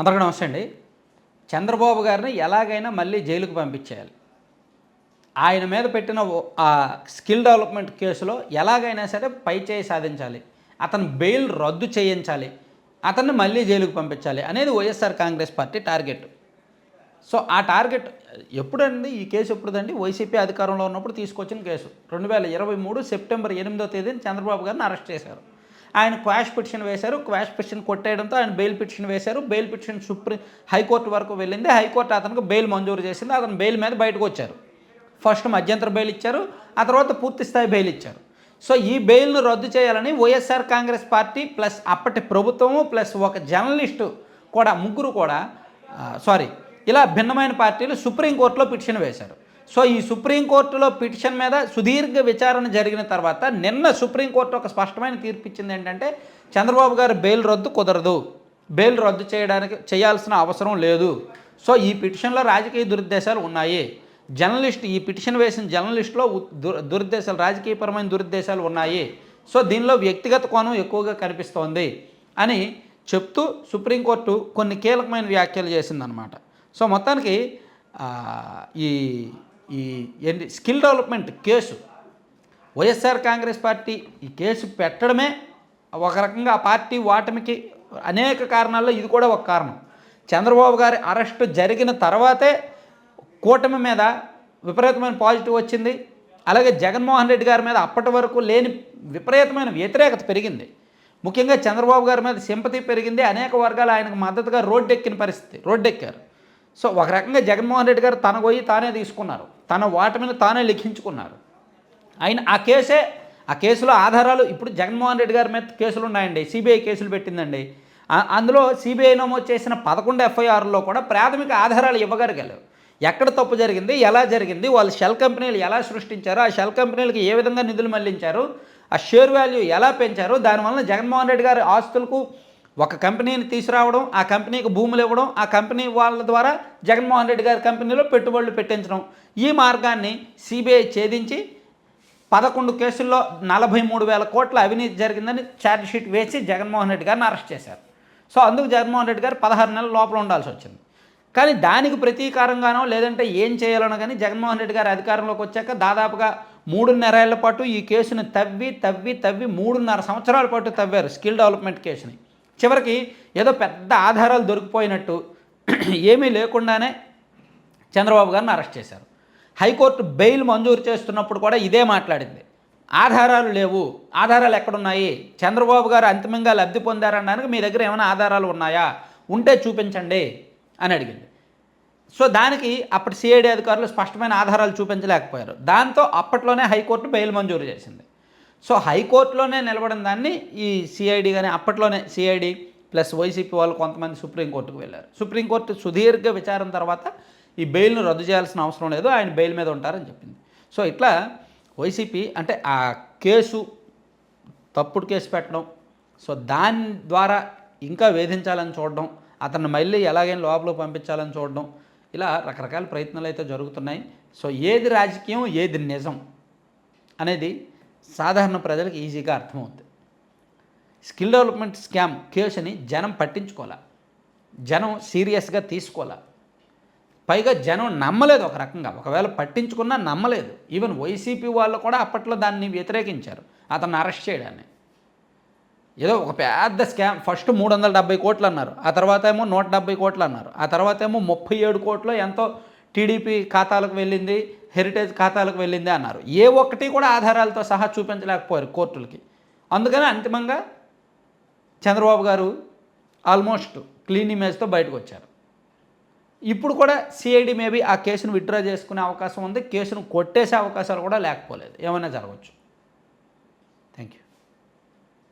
అందరికీ నమస్తే అండి. చంద్రబాబు గారిని ఎలాగైనా మళ్ళీ జైలుకు పంపించేయాలి. ఆయన మీద పెట్టిన ఓ- ఆ స్కిల్ డెవలప్మెంట్ కేసులో ఎలాగైనా సరే పై చేయి సాధించాలి. అతను బెయిల్ రద్దు చేయించాలి. అతన్ని మళ్ళీ జైలుకు పంపించాలి అనేది YSR Congress party target. So ఆ టార్గెట్ ఎప్పుడండి? ఈ కేసు ఎప్పుడుదండి? వైసీపీ అధికారంలో ఉన్నప్పుడు తీసుకొచ్చిన కేసు. రెండు వేల ఇరవై మూడు సెప్టెంబర్ ఎనిమిదో తేదీన చంద్రబాబు గారిని అరెస్ట్ చేశారు. ఆయన క్వాష్ పిటిషన్ వేశారు. క్వాష్ పిటిషన్ కొట్టేయడంతో ఆయన బెయిల్ పిటిషన్ వేశారు. Bail petition supreme high court వరకు వెళ్ళింది. హైకోర్టు అతనికి బెయిల్ మంజూరు చేసింది. అతను బెయిల్ మీద బయటకు వచ్చారు. ఫస్ట్ మధ్యంతర బెయిల్ ఇచ్చారు. ఆ తర్వాత పూర్తి స్థాయి బెయిల్ ఇచ్చారు. సో ఈ బెయిల్ను రద్దు చేయాలని వైఎస్ఆర్ కాంగ్రెస్ పార్టీ ప్లస్ అప్పటి ప్రభుత్వము ప్లస్ ఒక జర్నలిస్టు కూడా ముగ్గురు కూడా సారీ ఇలా భిన్నమైన పార్టీలు సుప్రీంకోర్టులో పిటిషన్ వేశారు. సో ఈ సుప్రీంకోర్టులో పిటిషన్ మీద సుదీర్ఘ విచారణ జరిగిన తర్వాత నిన్న సుప్రీంకోర్టు ఒక స్పష్టమైన తీర్పు ఇచ్చింది ఏంటంటే చంద్రబాబు గారు బెయిల్ రద్దు కుదరదు. బెయిల్ రద్దు చేయడానికి చేయాల్సిన అవసరం లేదు. సో ఈ పిటిషన్లో రాజకీయ దురుద్దేశాలు ఉన్నాయి. జర్నలిస్ట్ ఈ పిటిషన్ వేసిన జర్నలిస్ట్లో దు- దురుద్దేశాలు రాజకీయపరమైన దురుద్దేశాలు ఉన్నాయి. సో దీనిలో వ్యక్తిగత కోణం ఎక్కువగా కనిపిస్తోంది అని చెప్తూ సుప్రీంకోర్టు కొన్ని కీలకమైన వ్యాఖ్యలు చేసిందనమాట సో మొత్తానికి ఈ ఈ ఏంటి? Skill development case. YSR Congress party ఈ కేసు పెట్టడమే ఒక రకంగా ఆ పార్టీ ఓటమికి అనేక కారణాల్లో ఇది కూడా ఒక కారణం. చంద్రబాబు గారి అరెస్టు జరిగిన తర్వాతే కూటమి మీద విపరీతమైన పాజిటివ్ వచ్చింది. అలాగే జగన్మోహన్ రెడ్డి గారి మీద అప్పటి వరకు లేని విపరీతమైన వ్యతిరేకత పెరిగింది. ముఖ్యంగా చంద్రబాబు గారి మీద సింపతి పెరిగింది. అనేక వర్గాలు ఆయనకు మద్దతుగా రోడ్డెక్కిన పరిస్థితి రోడ్డెక్కారు. సో ఒక రకంగా జగన్మోహన్ రెడ్డి గారు తన పోయి తానే తీసుకున్నారు. తన ఓటమిని తానే లిఖించుకున్నారు. ఆయన ఆ కేసే ఆ కేసులో ఆధారాలు ఇప్పుడు జగన్మోహన్ రెడ్డి గారి మీద కేసులు ఉన్నాయండి సిబిఐ కేసులు పెట్టిందండి. అందులో సిబిఐ నమోదు చేసిన పదకొండు ఎఫ్ఐఆర్లో కూడా ప్రాథమిక ఆధారాలు ఇవ్వగలిగారు. ఎక్కడ తప్పు జరిగింది ఎలా జరిగింది వాళ్ళు షెల్ కంపెనీలు ఎలా సృష్టించారు ఆ షెల్ కంపెనీలకు ఏ విధంగా నిధులు మళ్ళించారు ఆ షేర్ వాల్యూ ఎలా పెంచారు దానివల్ల జగన్మోహన్ రెడ్డి గారి ఆస్తులకు ఒక కంపెనీని తీసుకురావడం ఆ కంపెనీకి భూములు ఇవ్వడం ఆ కంపెనీ వాళ్ళ ద్వారా జగన్మోహన్ రెడ్డి గారి కంపెనీలో పెట్టుబడులు పెట్టించడం. ఈ మార్గాన్ని సిబిఐ ఛేదించి పదకొండు కేసుల్లో నలభై మూడు వేల కోట్ల అవినీతి జరిగిందని ఛార్జ్షీట్ వేసి జగన్మోహన్ రెడ్డి గారిని అరెస్ట్ చేశారు. సో అందుకు జగన్మోహన్ రెడ్డి గారు పదహారు నెలల లోపల ఉండాల్సి వచ్చింది. కానీ దానికి ప్రతీకారంగానో లేదంటే ఏం చేయాలనో కానీ జగన్మోహన్ రెడ్డి గారు అధికారంలోకి వచ్చాక దాదాపుగా మూడున్నరేళ్ళ పాటు ఈ కేసుని తవ్వి తవ్వి తవ్వి మూడున్నర సంవత్సరాల పాటు తవ్వారు స్కిల్ డెవలప్మెంట్ కేసుని. చివరికి ఏదో పెద్ద ఆధారాలు దొరికిపోయినట్టు ఏమీ లేకుండానే చంద్రబాబు గారిని అరెస్ట్ చేశారు. హైకోర్టు బెయిల్ మంజూరు చేస్తున్నప్పుడు కూడా ఇదే మాట్లాడింది. ఆధారాలు లేవు. ఆధారాలు ఎక్కడున్నాయి? చంద్రబాబు గారు అంతిమంగా లబ్ధి పొందారనడానికి మీ దగ్గర ఏమైనా ఆధారాలు ఉన్నాయా? ఉంటే చూపించండి అని అడిగింది. సో దానికి అప్పటి సిఐడి అధికారులు స్పష్టమైన ఆధారాలు చూపించలేకపోయారు. దాంతో అప్పట్లోనే హైకోర్టు బెయిల్ మంజూరు చేసింది. సో హైకోర్టులోనే నిలబడిన దాన్ని ఈ సిఐడి కానీ అప్పట్లోనే సిఐడి ప్లస్ వైసీపీ వాళ్ళు కొంతమంది సుప్రీంకోర్టుకు వెళ్ళారు. సుప్రీంకోర్టు సుదీర్ఘ విచారం తర్వాత ఈ బెయిల్ను రద్దు చేయాల్సిన అవసరం లేదు ఆయన బెయిల్ మీద ఉంటారని చెప్పింది. సో ఇట్లా వైసీపీ అంటే ఆ కేసు తప్పుడు కేసు పెట్టడం సో దాని ద్వారా ఇంకా వేధించాలని చూడడం అతన్ని మళ్ళీ ఎలాగైనా లోపలికి పంపించాలని చూడడం ఇలా రకరకాల ప్రయత్నాలు అయితే జరుగుతున్నాయి. సో ఏది రాజకీయం ఏది నిజం అనేది సాధారణ ప్రజలకు ఈజీగా అర్థమవుతుంది స్కిల్ డెవలప్మెంట్ స్కామ్ కేసుని జనం పట్టించుకోలే. జనం సీరియస్గా తీసుకోలే. పైగా జనం నమ్మలేదు ఒక రకంగా. ఒకవేళ పట్టించుకున్నా నమ్మలేదు. ఈవెన్ వైసీపీ వాళ్ళు కూడా అప్పట్లో దాన్ని వ్యతిరేకించారు. అతన్ని అరెస్ట్ చేయడాన్ని. ఏదో ఒక పెద్ద స్కామ్. ఫస్ట్ మూడు వందల డెబ్బై కోట్లు అన్నారు. ఆ తర్వాత ఏమో నూట డెబ్బై కోట్లు అన్నారు. ఆ తర్వాత ఏమో ముప్పై ఏడు కోట్లు ఎంతో టీడీపీ ఖాతాలకు వెళ్ళింది. హెరిటేజ్ ఖాతాలకు వెళ్ళింది అన్నారు. ఏ ఒక్కటి కూడా ఆధారాలతో సహా చూపించలేకపోయారు కోర్టులకి. అందుకని అంతిమంగా చంద్రబాబు గారు ఆల్మోస్ట్ క్లీన్ ఇమేజ్తో బయటకు వచ్చారు. ఇప్పుడు కూడా సిఐడి మేబీ ఆ కేసును విత్డ్రా చేసుకునే అవకాశం ఉంది. కేసును కొట్టేసే అవకాశాలు కూడా లేకపోలేదు. ఏమైనా జరగవచ్చు. Thank you